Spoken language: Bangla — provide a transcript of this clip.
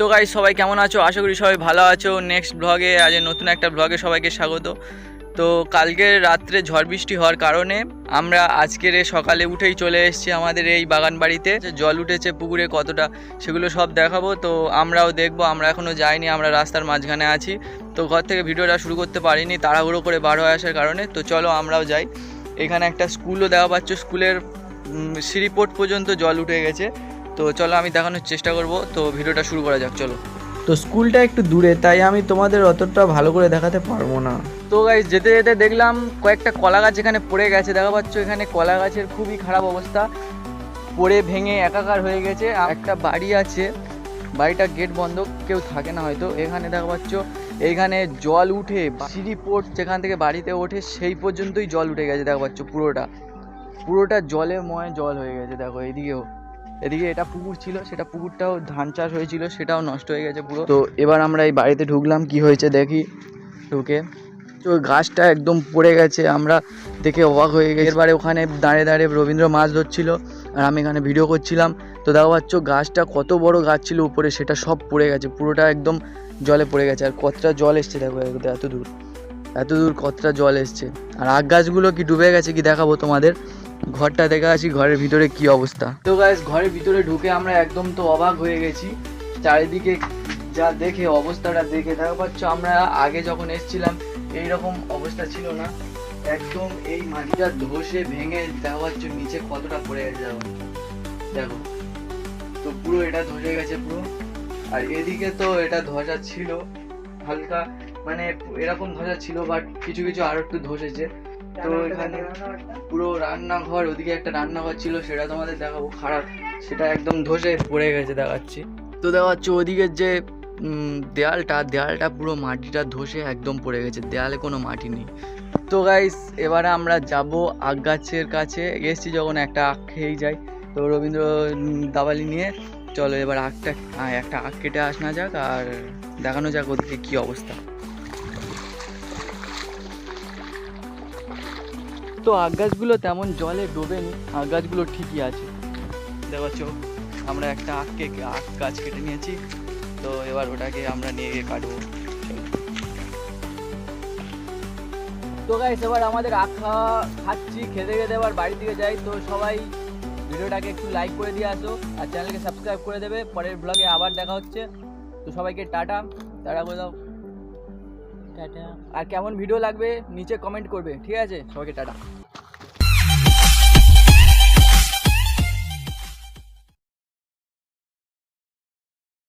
তো গাই সবাই কেমন আছো? আশা করি সবাই ভালো আছো। নেক্সট ব্লগে আজ নতুন একটা ব্লগে সবাইকে স্বাগত। তো কালকে রাত্রে ঝড় বৃষ্টি হওয়ার কারণে আমরা আজকের সকালে উঠেই চলে এসেছি আমাদের এই বাগান বাড়িতে। জল উঠেছে পুকুরে কতটা সেগুলো সব দেখাবো। তো আমরাও দেখব আমরা এখনও যাইনি আমরা রাস্তার মাঝখানে আছি। তো ঘর থেকে ভিডিওটা শুরু করতে পারিনি তাড়াহুড়ো করে বার হয়ে আসার কারণে। তো চলো আমরাও যাই। এখানে একটা স্কুলও দেওয়া পাচ্ছ স্কুলের উম, সিঁড়িপোর্ট পর্যন্ত জল উঠে গেছে। তো চলো আমি দেখানোর চেষ্টা করব। তো ভিডিওটা শুরু করা যাক চলো। তো স্কুলটা একটু দূরে তাই আমি তোমাদের অতটা ভালো করে দেখাতে পারব না। তো গাইজ যেতে যেতে দেখলাম কয়েকটা কলা গাছ এখানে পড়ে গেছে দেখা পাচ্ছ এখানে কলা গাছের খুবই খারাপ অবস্থা। পড়ে ভেঙে একাকার হয়ে গেছে আর একটা বাড়ি আছে। বাড়িটা গেট বন্ধ কেউ থাকে না হয়তো। এখানে দেখা পাচ্ছ এইখানে জল উঠে সিঁড়ি পোর্ট যেখান থেকে বাড়িতে ওঠে সেই পর্যন্তই জল উঠে গেছে দেখা পাচ্ছ পুরোটা। পুরোটা জলে ময় জল হয়ে গেছে দেখো এদিকেও। এদিকে এটা পুকুর ছিল, সেটা পুকুরটাও ধান চাষ হয়েছিল, সেটাও নষ্ট হয়ে গেছে পুরো। তো এবার আমরা এই বাড়িতে ঢুকলাম, কি হয়েছে দেখি। ঢুকে তো গাছটা একদম পড়ে গেছে, আমরা দেখে অবাক হয়ে গেছি। এবারে ওখানে দাঁড়িয়ে দাঁড়িয়ে রবীন্দ্র মাছ ধরছিল, আর আমি এখানে ভিডিও করছিলাম। তো দেখা পাচ্ছ, গাছটা কত বড় গাছ ছিল উপরে, সেটা সব পড়ে গেছে, পুরোটা একদম জলে পড়ে গেছে। আর কতটা জল এসছে দেখো এত- দূর, এত দূর কতটা জল এসছে। আর আগ গাছগুলো কি ডুবে গেছে কি দেখাবো তোমাদের? ঘরটা দেখে আসি, ঘরের ভিতরে কি অবস্থা। তো গাছ ঘরের ভিতরে ঢুকে আমরা একদম তো অবাক হয়ে গেছি। চারিদিকে যা দেখে, অবস্থাটা দেখে দেখা পাচ্ছ আমরা আগে যখন এসেছিলাম, এইরকম অবস্থা ছিল না। একদম এই মাটিটা ধসে ভেঙে দেখা পাচ্ছ নিচে কতটা পড়ে গেছে দেখো। দেখো। তো পুরো এটা ধসে গেছে পুরো। আর এদিকে তো এটা ধসা ছিল, হালকা। মানে এরকম ধসা ছিল বাট কিছু কিছু আরও একটু ধসেছে। তো এখানে পুরো রান্নাঘর ওদিকে একটা রান্নাঘর ছিল সেটা তোমাদের দেখাবো। খারাপ সেটা একদম ধসে পড়ে গেছে দেখাচ্ছি। তো দেখাচ্ছি ওদিকের যে দেয়ালটা দেয়ালটা পুরো মাটিটা ধসে একদম পড়ে গেছে দেয়ালে কোনো মাটি নেই। তো গাইস এবারে আমরা যাব আগ গাছের কাছে। এসছি যখন একটা আখ খেয়েই যাই। তো রবীন্দ্র দাবালি নিয়ে চলো এবার আখটা একটা আখ কেটে আসনা যাক আর দেখানো যাক ওদিকে কী অবস্থা। তো আগ গাছগুলো তেমন জলে ডোবেনি আগ গাছগুলো ঠিকই আছে। দেখো আমরা একটা আখকে আখ গাছ কেটে নিয়েছি, তো এবার ওটাকে আমরা নিয়ে গিয়ে কাটবো। তো গাইস এবার আমাদের আখ খাওয়া খাচ্ছি, খেতে খেতে এবার বাড়ি দিকে যাই, তো সবাই ভিডিওটাকে একটু লাইক করে দিয়ে আসো, আর চ্যানেলকে সাবস্ক্রাইব করে দেবে। পরের ব্লগে আবার দেখা হচ্ছে, তো সবাইকে টাটা টাটা করে দাও। টাটা। আর কেমন ভিডিও লাগবে নিচে কমেন্ট করবে ঠিক আছে? সবাইকে টাটা।